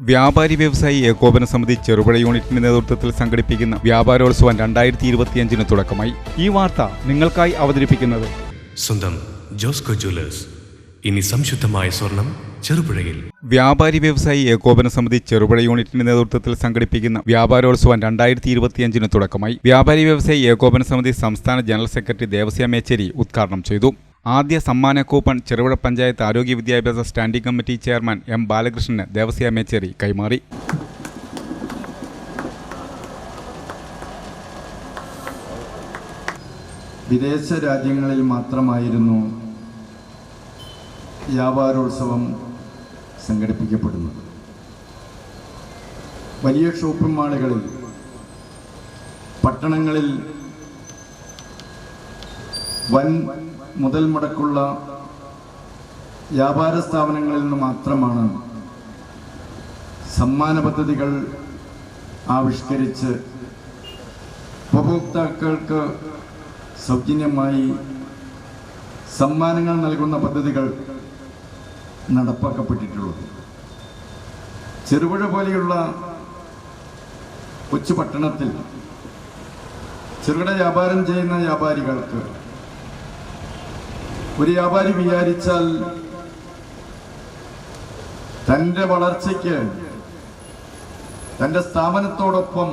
വ്യാപാരി വ്യവസായി ഏകോപന സമിതി ചെറുപുഴ യൂണിറ്റിന്റെ നേതൃത്വത്തിൽ സംഘടിപ്പിക്കുന്ന വ്യാപാരോത്സവം രണ്ടായിരത്തി ഇരുപത്തിയഞ്ചിന് തുടക്കമായി. ഈ വാർത്ത നിങ്ങൾക്കായി അവതരിപ്പിക്കുന്നത് സ്വന്തം ജോസ്കോ ജ്വല്ലേഴ്സ്. ഇനി സംശുദ്ധമായ സ്വർണം ചെറുപുഴയിൽ. വ്യാപാരി വ്യവസായി ഏകോപന സമിതി ചെറുപുഴ യൂണിറ്റിന്റെ നേതൃത്വത്തിൽ സംഘടിപ്പിക്കുന്ന വ്യാപാരോത്സവം രണ്ടായിരത്തി ഇരുപത്തിയഞ്ചിന് തുടക്കമായി. വ്യാപാരി വ്യവസായി ഏകോപന സമിതി സംസ്ഥാന ജനറൽ സെക്രട്ടറി ദേവസ്യ മേച്ചേരി ഉദ്ഘാടനം ചെയ്തു. ആദ്യ സമ്മാന കൂപ്പൺ ചെറുപുഴ പഞ്ചായത്ത് ആരോഗ്യ വിദ്യാഭ്യാസ സ്റ്റാൻഡിംഗ് കമ്മിറ്റി ചെയർമാൻ എം ബാലകൃഷ്ണന് ദേവസ്യ മേച്ചേരി കൈമാറി. വിദേശ രാജ്യങ്ങളിൽ മാത്രമായിരുന്നു വ്യാപാരോത്സവം സംഘടിപ്പിക്കപ്പെടുന്നത്. വലിയ ഷോപ്പിംഗ് മാളുകളിൽ പട്ടണങ്ങളിൽ വൻ മുതൽ മുടക്കുള്ള വ്യാപാര സ്ഥാപനങ്ങളിൽ നിന്ന് മാത്രമാണ് സമ്മാന പദ്ധതികൾ ആവിഷ്കരിച്ച് ഉപഭോക്താക്കൾക്ക് സൗജന്യമായി സമ്മാനങ്ങൾ നൽകുന്ന പദ്ധതികൾ നടപ്പാക്കപ്പെട്ടിട്ടുള്ളത്. ചെറുപുഴ പോലെയുള്ള കൊച്ചു പട്ടണത്തിൽ ചെറുകിട വ്യാപാരം ചെയ്യുന്ന വ്യാപാരികൾക്ക് ഒരു വ്യാപാരി വിചാരിച്ചാൽ തന്റെ വളർച്ചയ്ക്ക് തന്റെ സ്ഥാപനത്തോടൊപ്പം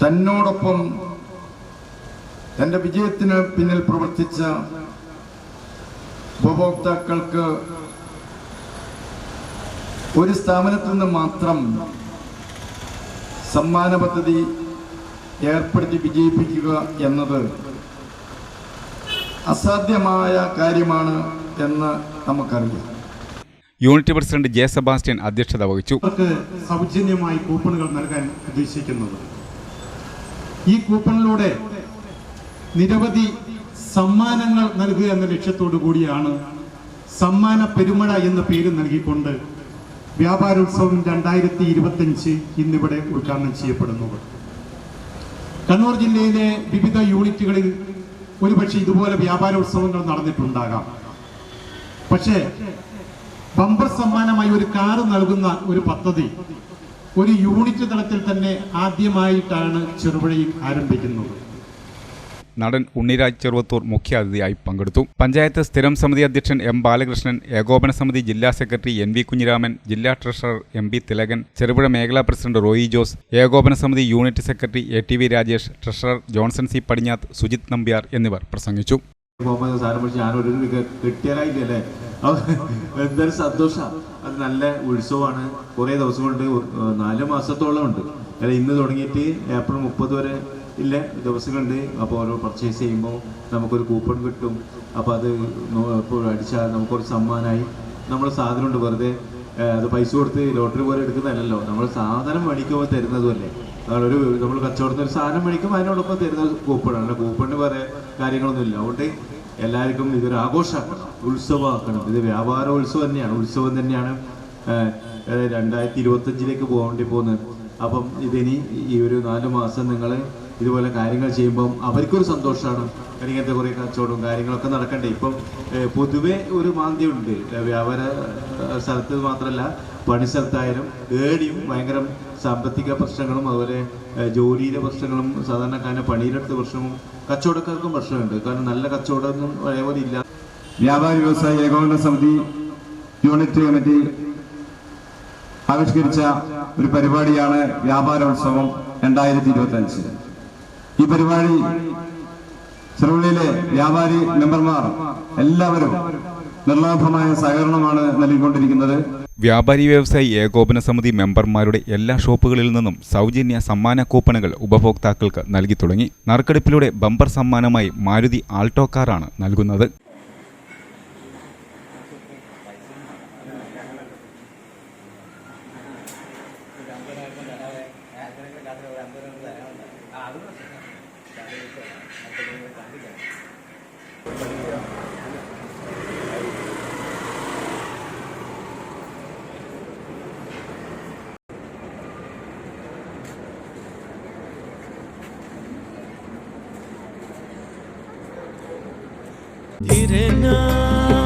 തന്നോടൊപ്പം തന്റെ വിജയത്തിന് പിന്നിൽ പ്രവർത്തിച്ച ഉപഭോക്താക്കൾക്ക് ഒരു സ്ഥാപനത്തിൽ നിന്ന് മാത്രം സമ്മാന പദ്ധതി ഏർപ്പെടുത്തി വിജയിപ്പിക്കുക എന്നത് അസാധ്യമായ കാര്യമാണ് എന്ന് നമുക്കറിയാം. യൂണിറ്റ് പ്രസിഡന്റ് ജെ സെബാസ്റ്റ്യൻ അധ്യക്ഷത വഹിച്ചു. അവർക്ക് സൗജന്യമായി കൂപ്പണുകൾ നൽകാൻ ഉദ്ദേശിക്കുന്നത്. ഈ കൂപ്പണിലൂടെ നിരവധി സമ്മാനങ്ങൾ നൽകുക എന്ന ലക്ഷ്യത്തോടു കൂടിയാണ് സമ്മാന പെരുമഴ എന്ന പേര് നൽകിക്കൊണ്ട് വ്യാപാരോത്സവം രണ്ടായിരത്തി ഇരുപത്തഞ്ച് ഇന്നിവിടെ ഉദ്ഘാടനം ചെയ്യപ്പെടുന്നത്. കണ്ണൂർ ജില്ലയിലെ വിവിധ യൂണിറ്റുകളിൽ ഒരുപക്ഷെ ഇതുപോലെ വ്യാപാരോത്സവങ്ങൾ നടന്നിട്ടുണ്ടാകാം. പക്ഷേ ബമ്പർ സമ്മാനമായി ഒരു കാറ് നൽകുന്ന ഒരു പദ്ധതി ഒരു യൂണിറ്റ് തലത്തിൽ തന്നെ ആദ്യമായിട്ടാണ് ചെറുപുഴയിൽ ആരംഭിക്കുന്നത്. നടൻ ഉണ്ണിരാജ് ചെറുവത്തൂർ മുഖ്യാതിഥിയായി പങ്കെടുത്തു. പഞ്ചായത്ത് സ്ഥിരം സമിതി അധ്യക്ഷൻ എം ബാലകൃഷ്ണൻ ഏകോപന സമിതി ജില്ലാ സെക്രട്ടറി എൻ വി കുഞ്ഞിരാമൻ ജില്ലാ treasurer M P Thilakan Cherupuzha മേഖലാ പ്രസിഡന്റ് റോയി ജോസ് ഏകോപന സമിതി unit secretary A T V Rajesh treasurer Johnson C Padinjath Sujith Nambiar എന്നിവർ പ്രസംഗിച്ചു. എന്തൊരു സന്തോഷമാണ് അത് നല്ല ഉത്സവമാണ്. കുറേ ദിവസം കൊണ്ട് നാല് മാസത്തോളം ഉണ്ട്. ഇന്ന് തുടങ്ങിയിട്ട് ഏപ്രിൽ മുപ്പത് വരെ ഇല്ല ദിവസങ്ങളുണ്ട്. അപ്പോൾ ഓരോ പർച്ചേസ് ചെയ്യുമ്പോൾ നമുക്കൊരു കൂപ്പൺ കിട്ടും. അപ്പോൾ അത് ഇപ്പോൾ അടിച്ചാൽ നമുക്കൊരു സമ്മാനമായി നമ്മൾ സാധനമുണ്ട് വെറുതെ അത് പൈസ കൊടുത്ത് ലോട്ടറി പോലെ എടുക്കുന്നതല്ലല്ലോ. നമ്മൾ സാധനം മേടിക്കുമ്പോൾ തരുന്നതുമല്ലേ ഒരു നമ്മൾ കച്ചവടത്തിന് ഒരു സാധനം മേടിക്കുമ്പോൾ അതിനോടൊപ്പം തരുന്ന കൂപ്പണാണ് കൂപ്പണിന് വേറെ കാര്യങ്ങളൊന്നുമില്ല അതുകൊണ്ട് എല്ലാവർക്കും ഇതൊരു ആഘോഷമാക്കണം. ഉത്സവമാക്കണം. ഇത് വ്യാപാര ഉത്സവം തന്നെയാണ് ഉത്സവം തന്നെയാണ് രണ്ടായിരത്തി ഇരുപത്തഞ്ചിലേക്ക് പോകേണ്ടി പോകുന്നത്. അപ്പം ഇതിനി ഈ ഒരു നാല് മാസം നിങ്ങൾ ഇതുപോലെ കാര്യങ്ങൾ ചെയ്യുമ്പം അവർക്കൊരു സന്തോഷമാണ് ഇങ്ങനത്തെ കുറേ കച്ചവടവും കാര്യങ്ങളൊക്കെ നടക്കണ്ടേ. ഇപ്പം പൊതുവെ ഒരു മാന്ദ്യമുണ്ട്. വ്യാപാര സ്ഥലത്ത് മാത്രമല്ല പണി സ്ഥലത്തായാലും ഏടിയും ഭയങ്കര സാമ്പത്തിക പ്രശ്നങ്ങളും അതുപോലെ ജോലിയിലെ പ്രശ്നങ്ങളും സാധാരണക്കാരന്റെ പണിയിലെടുത്ത പ്രശ്നവും കച്ചവടക്കാർക്കും പ്രശ്നമുണ്ട്. കാരണം നല്ല കച്ചവടമൊന്നും പഴയപോലെ ഇല്ല. വ്യാപാര വ്യവസായ ഏകോപന സമിതി യൂണിറ്റ് കമ്മിറ്റി ആവിഷ്കരിച്ച ഒരു പരിപാടിയാണ് വ്യാപാരോത്സവം രണ്ടായിരത്തി ഇരുപത്തി ഈ പരിപാടി ചെറുപള്ളിയിലെ വ്യാപാരി മെമ്പർമാർ എല്ലാവരും നിർലാഭമായ സഹകരണമാണ് നൽകിക്കൊണ്ടിരിക്കുന്നത്. വ്യാപാരി വ്യവസായി ഏകോപന സമിതി മെമ്പർമാരുടെ എല്ലാ ഷോപ്പുകളിൽ നിന്നും സൗജന്യ സമ്മാന കൂപ്പണുകൾ ഉപഭോക്താക്കൾക്ക് നൽകി തുടങ്ങി. നറുക്കെടുപ്പിലൂടെ ബമ്പർ സമ്മാനമായി മാരുതി ആൾട്ടോ കാറാണ് നൽകുന്നത്. 이래면